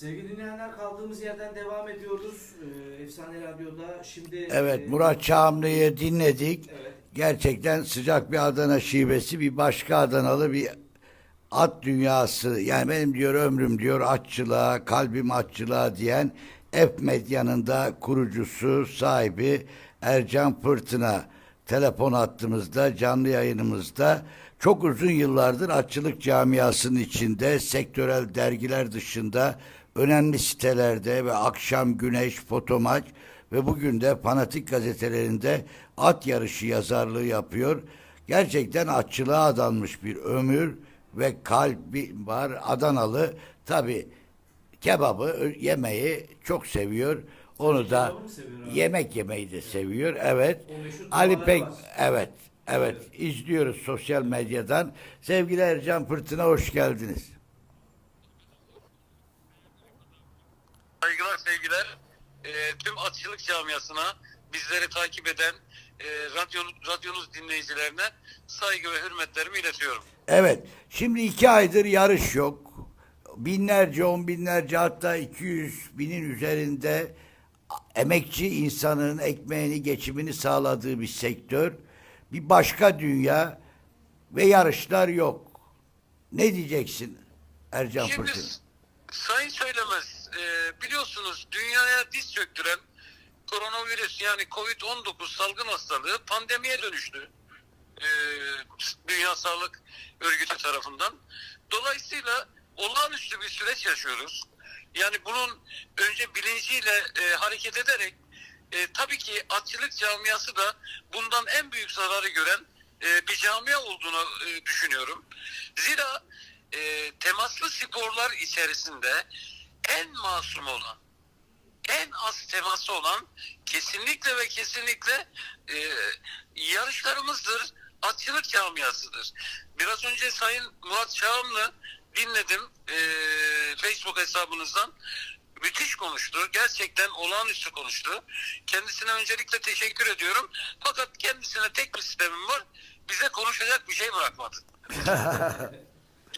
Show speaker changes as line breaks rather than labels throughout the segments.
Sevgili dinleyenler kaldığımız yerden devam ediyoruz. Ee, Efsane Radyo'da şimdi...
Evet
e,
Murat Çağımlı'yı dinledik.
Evet.
Gerçekten sıcak bir Adana şivesi bir başka Adanalı bir at dünyası. Yani benim diyor ömrüm diyor atçılığa, kalbim atçılığa diyen F Medya'nın da kurucusu, sahibi Ercan Fırtına. Telefon hattımızda, canlı yayınımızda çok uzun yıllardır atçılık camiasının içinde, sektörel dergiler dışında önemli sitelerde ve Akşam Güneş, Fotomaç ve bugün de Fanatik gazetelerinde at yarışı yazarlığı yapıyor. Gerçekten atçılığa adanmış bir ömür ve kalbi var. Adanalı tabi kebabı yemeyi çok seviyor. Onu da yemek yemeyi de seviyor. Evet. Ali Pek evet. Evet, izliyoruz sosyal medyadan. Sevgili Ercan Fırtına hoş geldiniz.
Saygılar sevgiler. Ee, tüm atçılık camiasına bizleri takip eden e, radyo, radyonuz dinleyicilerine saygı ve hürmetlerimi iletiyorum.
Evet. Şimdi iki aydır yarış yok. Binlerce, on binlerce hatta 200 binin üzerinde emekçi insanın ekmeğini, geçimini sağladığı bir sektör. Bir başka dünya ve yarışlar yok. Ne diyeceksin Ercan
Şimdi
Fırtına?
sayın söylemez e, biliyorsunuz dünyaya diz çöktüren koronavirüs yani Covid-19 salgın hastalığı pandemiye dönüştü. E, Dünya Sağlık Örgütü tarafından. Dolayısıyla olağanüstü bir süreç yaşıyoruz. Yani bunun önce bilinciyle e, hareket ederek e, tabii ki atçılık camiası da bundan en büyük zararı gören e, bir camia olduğunu e, düşünüyorum. Zira e, temaslı sporlar içerisinde en masum olan, en az teması olan kesinlikle ve kesinlikle e, yarışlarımızdır, atçılık camiasıdır. Biraz önce Sayın Murat Çağımlı dinledim e, Facebook hesabınızdan. Müthiş konuştu. Gerçekten olağanüstü konuştu. Kendisine öncelikle teşekkür ediyorum. Fakat kendisine tek bir sistemim var. Bize konuşacak bir şey bırakmadı.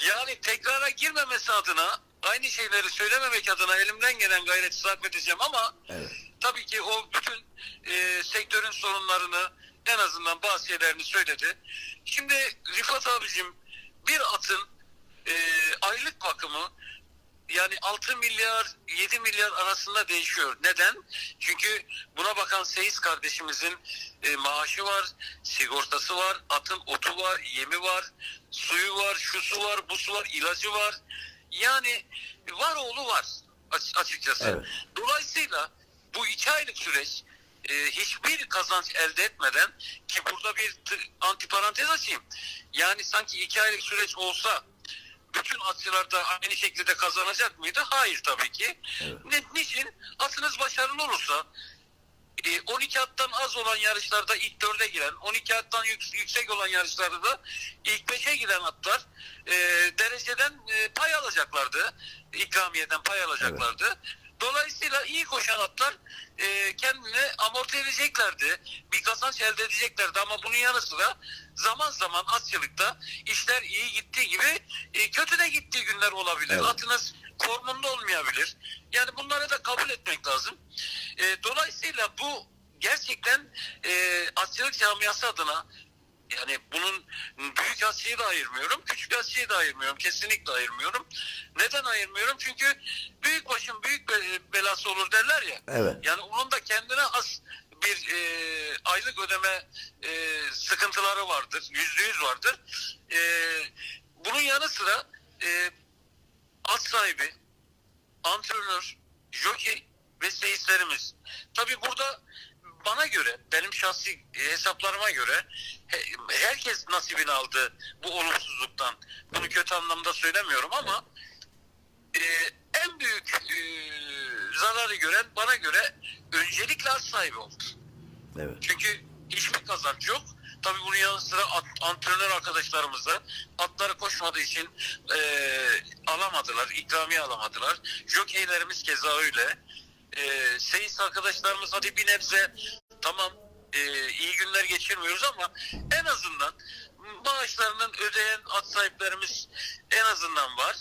Yani tekrara girmemesi adına aynı şeyleri söylememek adına elimden gelen gayreti sarf edeceğim ama tabii ki o bütün e, sektörün sorunlarını en azından bazı şeylerini söyledi. Şimdi Rifat abicim bir atın e, aylık bakımı yani 6 milyar 7 milyar arasında değişiyor. Neden? Çünkü buna bakan Seyis kardeşimizin e, maaşı var, sigortası var, atın otu var, yemi var, suyu var, şusu var, busu var, ilacı var. Yani var oğlu var aç- açıkçası.
Evet.
Dolayısıyla bu iki aylık süreç e, hiçbir kazanç elde etmeden ki burada bir antiparantez açayım. Yani sanki iki aylık süreç olsa bütün atçılar da aynı şekilde kazanacak mıydı? Hayır tabii ki. Ne, niçin? Atınız başarılı olursa 12 attan az olan yarışlarda ilk dörde giren, 12 attan yük- yüksek olan yarışlarda da ilk beşe giren atlar e, dereceden e, pay alacaklardı. İkramiyeden pay alacaklardı. Dolayısıyla iyi koşan atlar e, kendini amorti edeceklerdi. Bir kazanç elde edeceklerdi ama bunun yanı sıra zaman zaman atçılıkta işler iyi gittiği gibi e, kötü de gittiği günler olabilir.
Evet.
Atınız formunda olmayabilir. Yani bunları da kabul etmek lazım. E, dolayısıyla bu gerçekten e, atçılık camiası adına yani bunun büyük atçıyı da ayırmıyorum, küçük atçıyı da ayırmıyorum. Kesinlikle ayırmıyorum. Neden ayırmıyorum? Çünkü büyük başın büyük be- belası olur derler ya.
Evet.
Yani onun da kendine has bir e, aylık ödeme e, sıkıntıları vardır. Yüzde yüz vardır. E, bunun yanı sıra e, at sahibi, antrenör, jockey ve seyislerimiz. Tabii burada bana göre, benim şahsi e, hesaplarıma göre he- herkes nasibini aldı bu olumsuzluktan. Bunu kötü anlamda söylemiyorum ama e, en büyük e, zararı gören bana göre öncelikle at sahibi oldu.
Evet.
Çünkü hiçbir kazanç yok. Tabii bunun yanı sıra at- antrenör arkadaşlarımız da atları koşmadığı için e, alamadılar, ikramiye alamadılar. Jokeylerimiz keza öyle. E, seyis arkadaşlarımız hadi bir nebze tamam e, iyi günler geçirmiyoruz ama en azından maaşlarının ödeyen at sahiplerimiz en azından var.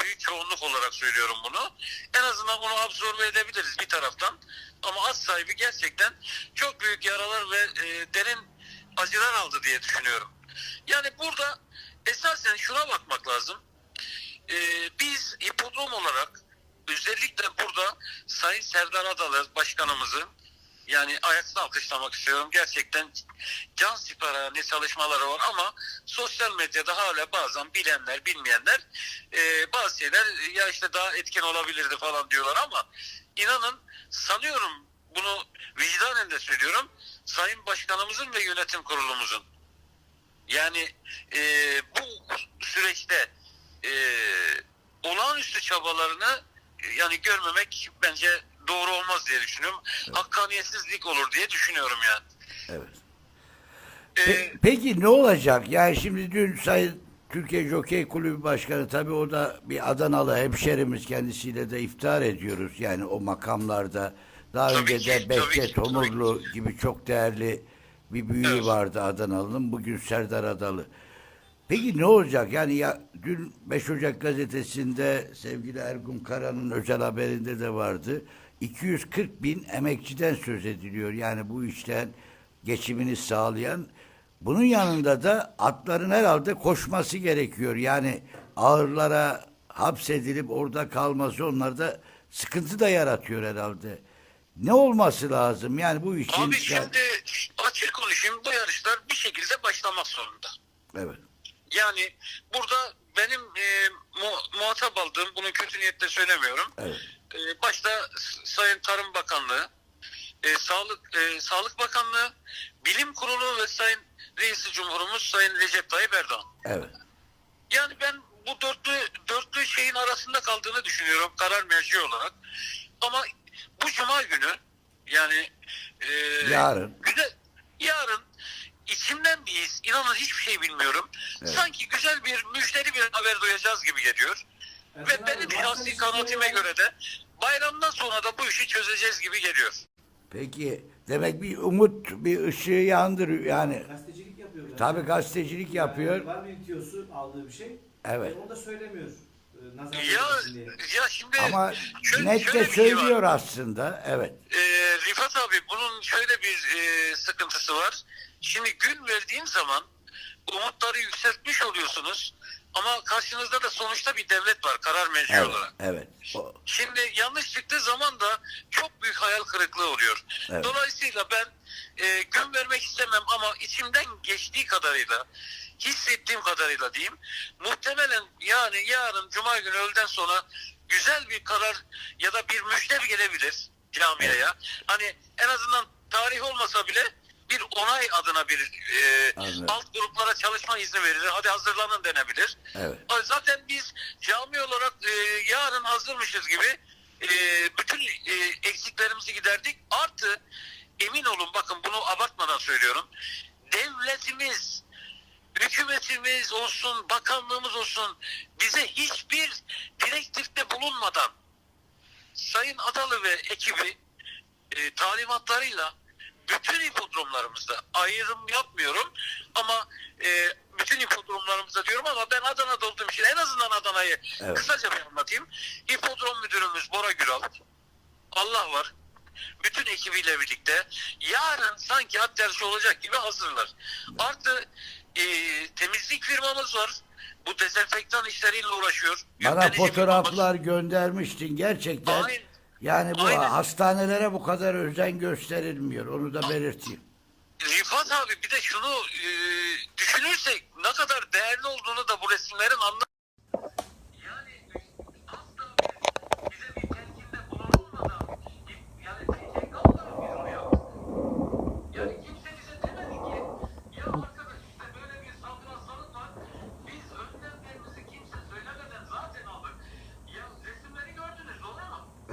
büyük çoğunluk olarak söylüyorum bunu. En azından bunu absorbe edebiliriz bir taraftan. Ama az sahibi gerçekten çok büyük yaralar ve e, derin acılar aldı diye düşünüyorum. Yani burada esasen şuna bakmak lazım. E, biz hipodrom olarak özellikle burada Sayın Serdar Adalı başkanımızı yani ayakta alkışlamak istiyorum. Gerçekten can siperhane çalışmaları var ama sosyal medyada hala bazen bilenler bilmeyenler e, bazı şeyler ya işte daha etkin olabilirdi falan diyorlar ama inanın sanıyorum bunu vicdanen de söylüyorum Sayın Başkanımızın ve yönetim kurulumuzun yani e, bu süreçte e, olağanüstü çabalarını e, yani görmemek bence doğru olmaz diye düşünüyorum. Hakkaniyetsizlik olur diye düşünüyorum yani.
Evet.
E,
Pe- peki ne olacak? Yani şimdi dün Sayın Türkiye Jokey Kulübü Başkanı tabii o da bir Adanalı hemşerimiz kendisiyle de iftar ediyoruz. Yani o makamlarda daha
Tabii
önce
ki,
de Behçet Tomurlu gibi çok değerli bir büyüğü
Evet.
vardı Adanalı'nın. Bugün Serdar Adalı. Peki ne olacak? Yani ya dün 5 Ocak gazetesinde sevgili Ergun Kara'nın özel haberinde de vardı. 240 bin emekçiden söz ediliyor. Yani bu işten geçimini sağlayan. Bunun yanında da atların herhalde koşması gerekiyor. Yani ağırlara hapsedilip orada kalması onlarda sıkıntı da yaratıyor herhalde. Ne olması lazım? Yani bu işin...
Abi şimdi açık konuşayım bu yarışlar bir şekilde başlamak zorunda.
Evet.
Yani burada benim e, mu- muhatap aldığım bunu kötü niyetle söylemiyorum.
Evet.
E, başta Sayın Tarım Bakanlığı, e, Sağlık e, Sağlık Bakanlığı, Bilim Kurulu ve Sayın Reisi Cumhurumuz Sayın Recep Tayyip Erdoğan.
Evet.
Yani ben bu dörtlü dörtlü şeyin arasında kaldığını düşünüyorum karar merci olarak. Ama bu cuma günü yani e,
Yarın.
güzel yarın içimden bir his inanın hiçbir şey bilmiyorum.
Evet.
Sanki güzel bir müjdeli bir haber duyacağız gibi geliyor. Ve benim şahsi kanaatime göre de bayramdan sonra da bu işi çözeceğiz gibi geliyor.
Peki demek bir umut, bir ışığı yandırıyor yani.
Gazetecilik yapıyor. zaten.
Tabii gazetecilik yapıyor.
Yani var bir tiyosu aldığı bir şey.
Evet.
E, onu da söylemiyor. E, nazar
Ya ya şimdi
Ama
şöyle-
net
şöyle
de
şey var.
söylüyor aslında. Evet.
Ee, Rifat abi bunun şöyle bir e, sıkıntısı var. Şimdi gün verdiğim zaman umutları yükseltmiş oluyorsunuz. Ama karşınızda da sonuçta bir devlet var karar merci
Evet.
olarak.
Evet. O-
Şimdi yanlış çıktığı zaman da çok büyük hayal kırıklığı oluyor.
Evet.
Dolayısıyla ben e, gün vermek istemem ama içimden geçtiği kadarıyla hissettiğim kadarıyla diyeyim muhtemelen yani yarın cuma günü öğleden sonra güzel bir karar ya da bir müjde gelebilir camiaya. Hani en azından tarih olmasa bile bir onay adına bir e,
Anladım.
alt gruplara çalışma izni verilir. Hadi hazırlanın denebilir.
Evet.
Zaten biz cami olarak e, yarın hazırmışız gibi e, bütün e, eksiklerimizi giderdik. Artı emin olun bakın bunu abartmadan söylüyorum. Devletimiz, hükümetimiz olsun, bakanlığımız olsun bize hiçbir direktifte bulunmadan Sayın Adalı ve ekibi e, talimatlarıyla bütün hipodromlarımızda ayrım yapmıyorum ama e, bütün hipodromlarımızda diyorum ama ben Adana'da olduğum için en azından Adana'yı
Evet.
kısaca bir anlatayım. Hipodrom müdürümüz Bora Güral, Allah var. Bütün ekibiyle birlikte yarın sanki at yarışı olacak gibi hazırlar. Artı e, temizlik firmamız var. Bu dezenfektan işleriyle uğraşıyor.
Bana
Yüklenici
fotoğraflar göndermiştin gerçekten.
Aynen.
Yani bu
Aynen.
hastanelere bu kadar özen gösterilmiyor. Onu da belirteyim.
Rifat abi bir de şunu e, düşünürsek ne kadar değerli olduğunu da bu resimlerin anla.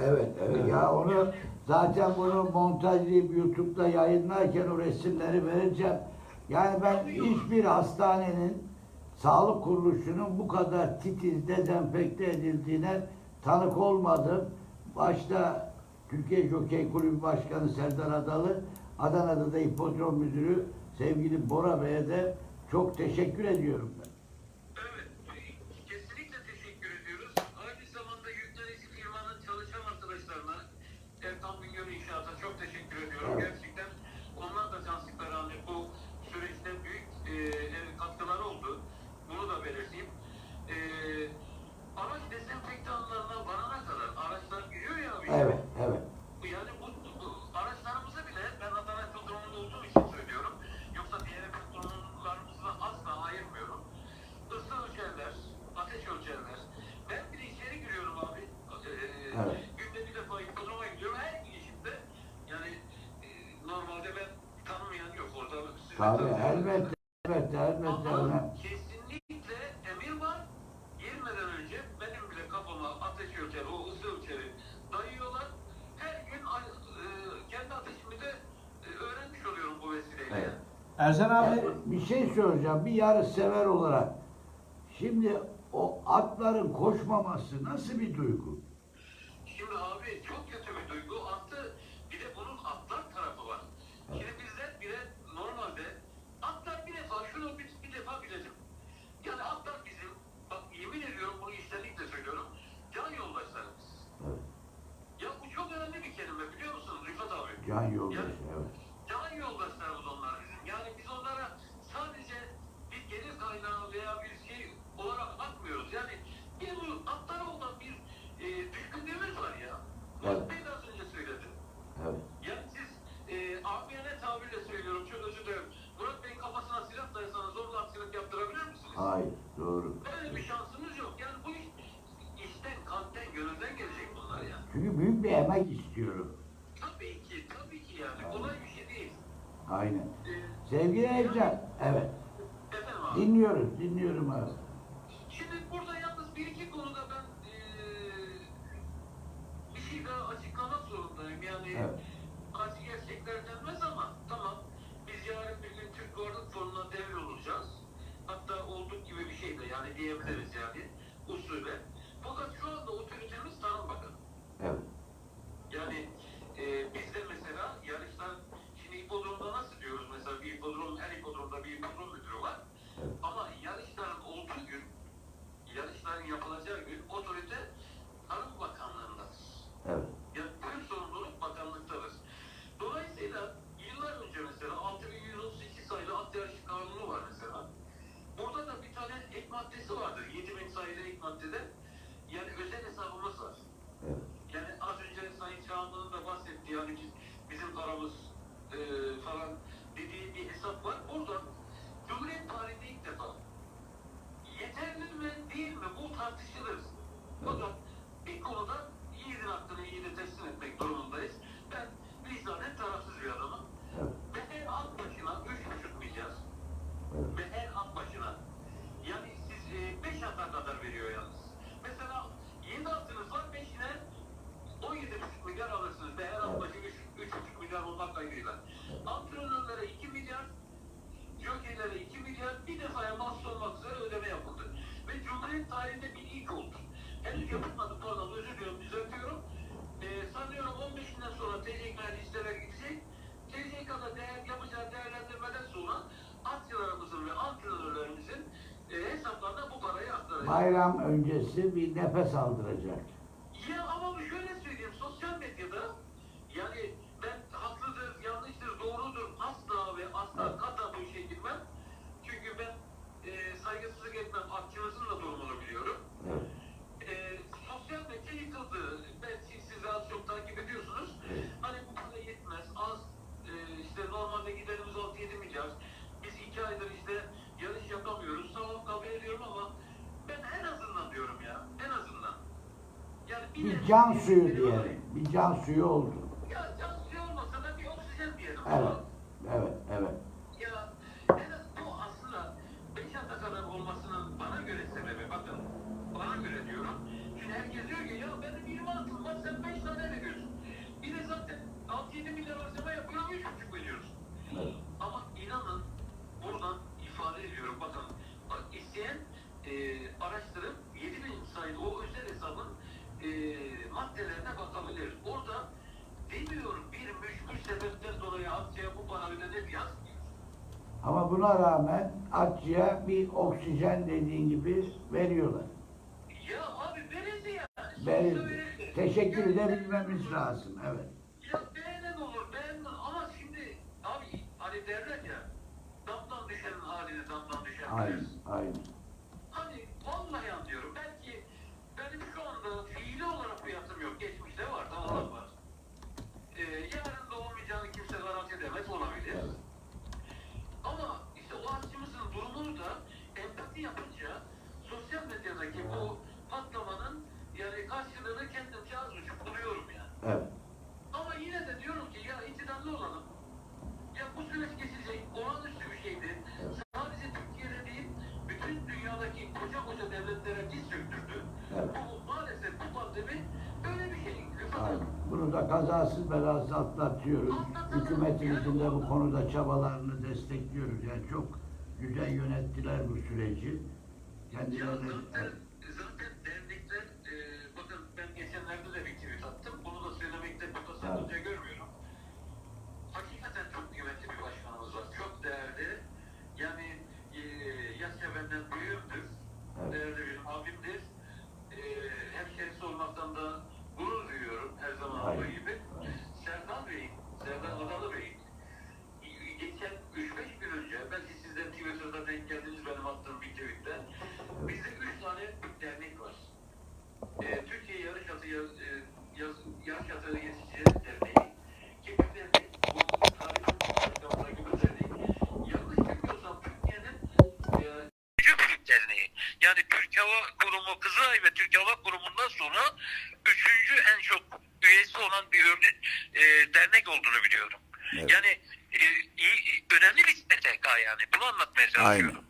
Evet, evet. Ya onu zaten bunu montajlayıp YouTube'da yayınlarken o resimleri vereceğim. Yani ben hiçbir hastanenin sağlık kuruluşunun bu kadar titiz dezenfekte edildiğine tanık olmadım. Başta Türkiye Jokey Kulübü Başkanı Serdar Adalı, Adana'da da hipodrom müdürü sevgili Bora Bey'e de çok teşekkür ediyorum ben.
Tabii elbette, elbette, elbette.
Ama kesinlikle emir var. Girmeden önce benim bile kafama ateş ölçeri, o ısı ölçeri dayıyorlar. Her gün e, kendi ateşimi de e, öğrenmiş oluyorum bu vesileyle.
Evet.
Ersen abi
bir şey soracağım. Bir yarış sever olarak. Şimdi o atların koşmaması nasıl bir duygu?
Şimdi abi çok John, you okay?
aynen. Sevgili Ejder, evet. Dinliyorum, dinliyorum abi. bayram öncesi bir nefes aldıracak. can suyu diyelim. Bir can suyu oldu.
atabilir. Orada demiyor bir müşkül sebepten dolayı Atçı'ya bu parametre ne yaz?
Ama buna rağmen Atçı'ya bir oksijen dediğin gibi veriyorlar.
Ya abi verildi ya. Yani. Verildi.
Teşekkür edebilmemiz lazım. Evet.
Ya beğenen olur. Beğenen ama şimdi abi hani derler ya damdan düşenin halini damdan düşen
Aynen. Aynen.
Kazasız belasız atlatıyoruz. Hükümetimizin de bu konuda çabalarını destekliyoruz. Yani çok güzel yönettiler bu süreci.
Ya
Kendilerine
zaten, zaten dernekler, e, bakın ben geçenlerde de bir tweet attım. Bunu da söylemekte burada sakınca görmüyorum. Hakikaten çok kıymetli bir başkanımız var. Çok değerli. Yani e, yaşça benden büyüğümdür.
Evet.
Değerli bir abimdir. E, hemşerisi olmaktan da gurur duyuyorum her zaman olduğu
Aynen.
gibi. Serdar Bey'in, Serdar Adalı Bey'in e, geçen 3-5 gün önce belki siz de Twitter'da denk geldiniz benim attığım bir tweette. Bizde 3 tane dernek var. E, Türkiye Yarış Atı Yaz, e, Yaz, Yarış Atı Yetişicileri Derneği. Ki bu dernek, bu tarihin başkanlığı bir dernek. Yanlış bilmiyorsam Türkiye'nin e, Üçüncü Kulüp Derneği. Yani Türk Hava Kurumu, Kızılay ve Türk Hava Kurumu'ndan sonra üçüncü en çok üyesi olan bir örne- e, dernek olduğunu biliyorum.
Evet.
Yani e, iyi- önemli bir STK yani. Bunu anlatmaya çalışıyorum.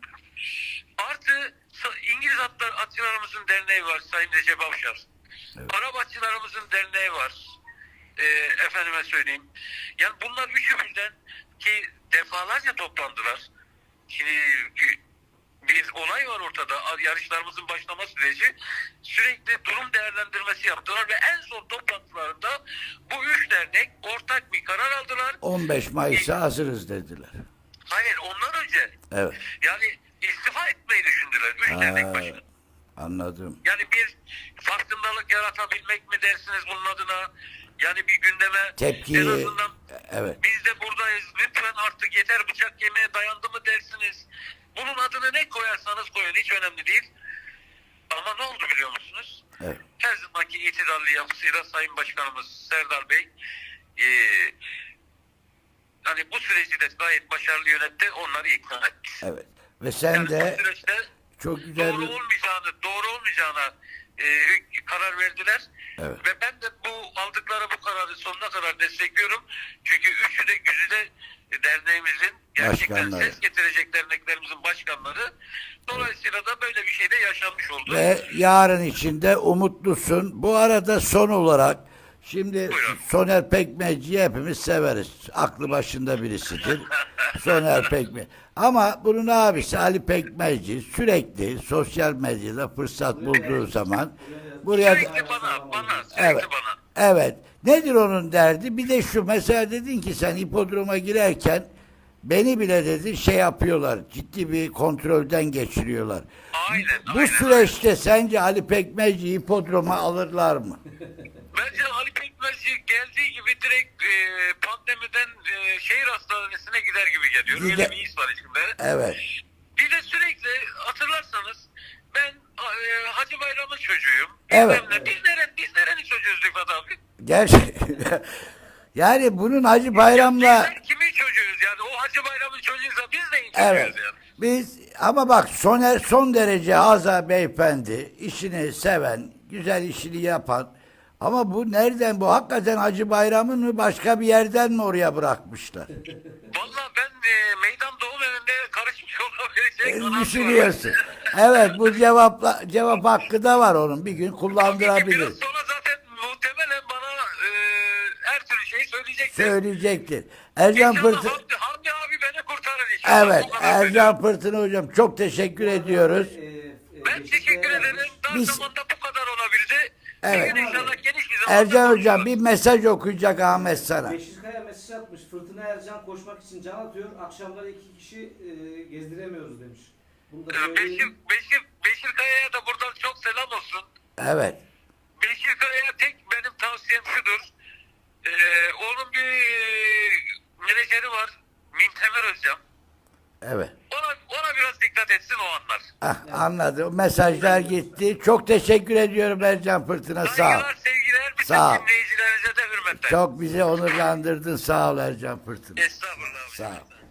Artı İngiliz atlar, atçılarımızın derneği var Sayın Recep Avşar.
Evet.
Arap atçılarımızın derneği var. E, efendime söyleyeyim. Yani bunlar üçü birden ki defalarca toplandılar. Şimdi olay var ortada. Yarışlarımızın başlama süreci. Sürekli durum değerlendirmesi yaptılar ve en son toplantılarında bu üç dernek ortak bir karar aldılar.
15 Mayıs'a hazırız dediler.
Hayır ondan önce
Evet.
yani istifa etmeyi düşündüler. Üç dernek
Ha,
başkanı.
anladım.
Yani bir farkındalık yaratabilmek mi dersiniz bunun adına? Yani bir gündeme
Tepki
en azından
evet.
biz de buradayız. Lütfen artık yeter bıçak yemeye dayandı mı dersiniz? Bunun adını ne koyarsanız koyun hiç önemli değil. Ama ne oldu biliyor musunuz?
Evet.
Her zamanki itidalli yapısıyla Sayın Başkanımız Serdar Bey eee hani bu süreci de gayet başarılı yönetti. Onları ikna etti.
Evet. Ve sen
Yani
de çok güzel
doğru
bir
olmayacağını, doğru olmayacağına e, karar verdiler.
Evet.
Ve ben de bu aldıkları bu kararı sonuna kadar destekliyorum. Çünkü üçü de güzide derneğimizin gerçekten
Başkanları.
ses getirecek derneklerimizin başkanları. Dolayısıyla da böyle bir şey de yaşanmış oldu.
ve yarın içinde umutlusun. Bu arada son olarak şimdi
Buyurun.
Soner Pekmezci'yi hepimiz severiz. Aklı başında birisidir. Soner Pekmez. Ama bunun abisi Ali Pekmezci sürekli sosyal medyada fırsat bulduğu zaman buraya
Sürekli bana, bana, sürekli
Evet.
bana.
Evet. Nedir onun derdi? Bir de şu mesela dedin ki sen hipodroma girerken beni bile dedin şey yapıyorlar. Ciddi bir kontrolden geçiriyorlar.
Aynen,
Bu
aynen.
süreçte sence Ali Pekmezci hipodroma alırlar mı?
Bence Ali Pekmezci geldiği gibi direkt e, pandemiden e, şehir hastanesine gider gibi geliyor. Öyle
Gider.
bir his var içimde.
Evet.
Bir de sürekli hatırlarsanız ben e, Hacı Bayram'ın çocuğuyum.
Evet.
Bilmem ne. Biz, neren, biz nerenin çocuğuyuz Rıfat abi?
Gerçi yani bunun Hacı Bayram'la
Bizler kimin? O Hacı Bayram'ın çocuğuysa biz neyin
Evet.
çocuğuyuz yani?
Biz ama bak Soner son derece Haza beyefendi, işini seven, güzel işini yapan. Ama bu nereden bu? Hakikaten Hacı Bayram'ın mı başka bir yerden mi oraya bırakmışlar?
Valla ben e, meydan doğum evinde karışmış olabilecek
E,
adam
Düşünüyorsun. Evet bu cevapla cevap hakkı da var onun. Bir gün
Biraz
kullandırabilir.
sonra zaten muhtemelen bana e, her türlü şeyi söyleyecektir.
Söyleyecektir. Ercan
İnşallah
Pırtı
Hamdi, Hamdi abi beni kurtarır inşallah.
Evet,
Bu kadar.
Ercan Pırtın hocam çok teşekkür ediyoruz.
Ee, e,
Ben
geçişte
teşekkür
yer
ederim. Dar
Biz-
zamanda bu kadar olabildi.
Evet.
Bir gün inşallah geniş bir zamanda
Ercan hocam bir mesaj okuyacak Ahmet sana.
Beşirkaya mesaj atmış. Fırtına Ercan koşmak için can atıyor. Akşamları iki kişi e, gezdiremiyoruz demiş. Bunu da
Ee, Beşir,
söyleyeyim.
Beşir, Beşir Kaya'ya da buradan çok selam olsun.
Evet.
Beşir Kaya'ya tek benim tavsiyem şudur. Ee, onun bir e, menajeri var. Mintemer Özcan.
Evet.
Ona, ona biraz dikkat etsin o anlar.
Ah, anladım. Mesajlar gitti. Çok teşekkür ediyorum Ercan Fırtına. Sağ ol.
Saygılar, sevgiler. Bütün
Sağ ol.
dinleyicilerinize de hürmetler.
Çok bizi onurlandırdın. Sağ ol Ercan Fırtına.
Estağfurullah.
Sağ ol.